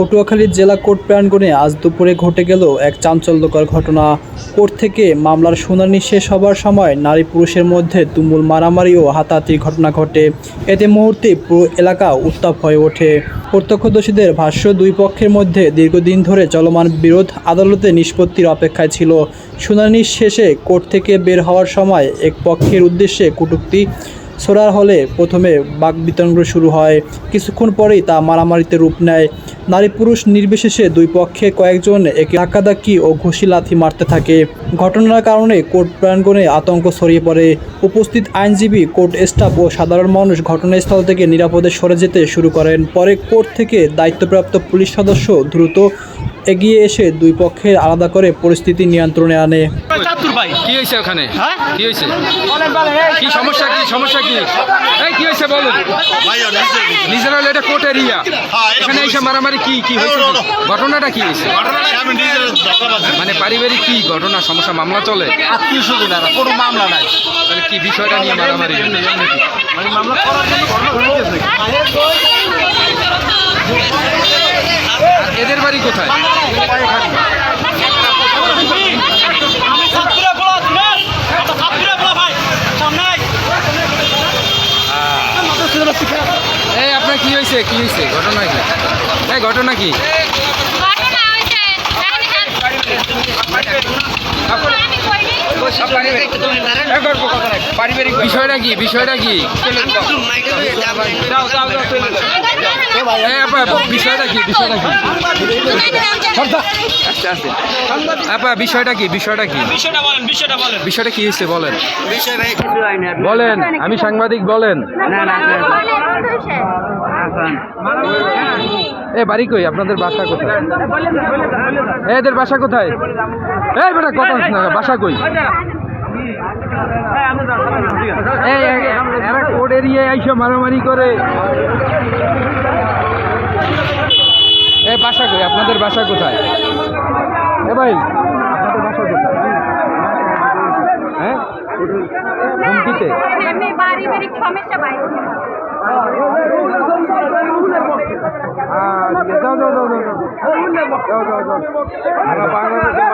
পটুয়াখালীর জেলা কোর্ট প্রাঙ্গণে আজ দুপুরে ঘটে গেল এক চাঞ্চল্যকর ঘটনা। কোর্ট থেকে মামলার শুনানি শেষ হবার সময় নারী পুরুষের মধ্যে তুমুল মারামারি ও হাতাহাতির ঘটনা ঘটে। এতে মুহূর্তে পুরো এলাকা উত্তাপ হয়ে ওঠে। প্রত্যক্ষদর্শীদের ভাষ্য, দুই পক্ষের মধ্যে দীর্ঘদিন ধরে চলমান বিরোধ আদালতে নিষ্পত্তির অপেক্ষায় ছিল। শুনানির শেষে কোর্ট থেকে বের হওয়ার সময় এক পক্ষের উদ্দেশ্যে কটূক্তি ছোড়ার হলে প্রথমে বাকবিতণ্ড শুরু হয়। কিছুক্ষণ পরেই তা মারামারিতে রূপ নেয়। নারী পুরুষ নির্বিশেষে দুই পক্ষে কয়েকজন একে ধাক্কাধাক্কি ও ঘুষি লাথি মারতে থাকে। ঘটনার কারণে কোর্ট প্রাঙ্গণে আতঙ্ক ছড়িয়ে পড়ে। উপস্থিত আইনজীবী, কোর্ট স্টাফ ও সাধারণ মানুষ ঘটনাস্থল থেকে নিরাপদে সরে যেতে শুরু করেন। পরে কোর্ট থেকে দায়িত্বপ্রাপ্ত পুলিশ সদস্য দ্রুত এগিয়ে এসে দুই পক্ষের আলাদা করে পরিস্থিতি নিয়ন্ত্রণে আনে। কি হয়েছে ওখানে? হ্যাঁ? কি হয়েছে? কি সমস্যা কি? সমস্যা কি? কি হয়েছে বলুন? ভাইয়া নিজে নিজের হলে এটা কোর্ট এরিয়া হ্যাঁ, এখানে এসে মারামারি কি কি হয়েছে। ঘটনাটা কি হয়েছে? মানে পারিবারিক কি ঘটনা সমস্যা মামলা চলে? আত্মীয় স্বজন কোনো মামলা নাই। তাহলে কি বিষয়টা নিয়ে মারামারি? মানে মামলা করার জন্য ঘটনা ঘটেছে আর এদের বাড়ি কোথায় এই আপনার কি হয়েছে কি হয়েছে ঘটনা কি এই ঘটনা কি বিষয়টা কি বিষয়টা কি বিষয়টা কি বিষয়টা কি? আপা বিষয়টা কি বিষয়টা কি? বিষয়টা বলেন বিষয়টা বলেন। কি হয়েছে বলেন। বলেন আমি সাংবাদিক বলেন। এ বাড়ি কই? আপনাদের বাসা কোথায়? এদের বাসা কোথায়? এই বেটা কথা না বাসা কই? এরা কোড এরিয়ে আইসো মারামারি করে। বাসা কোথায়? এ ভাই আপনাদের বাসা কোথায়? হ্যাঁ? হুমকিতে? বাংলাদেশে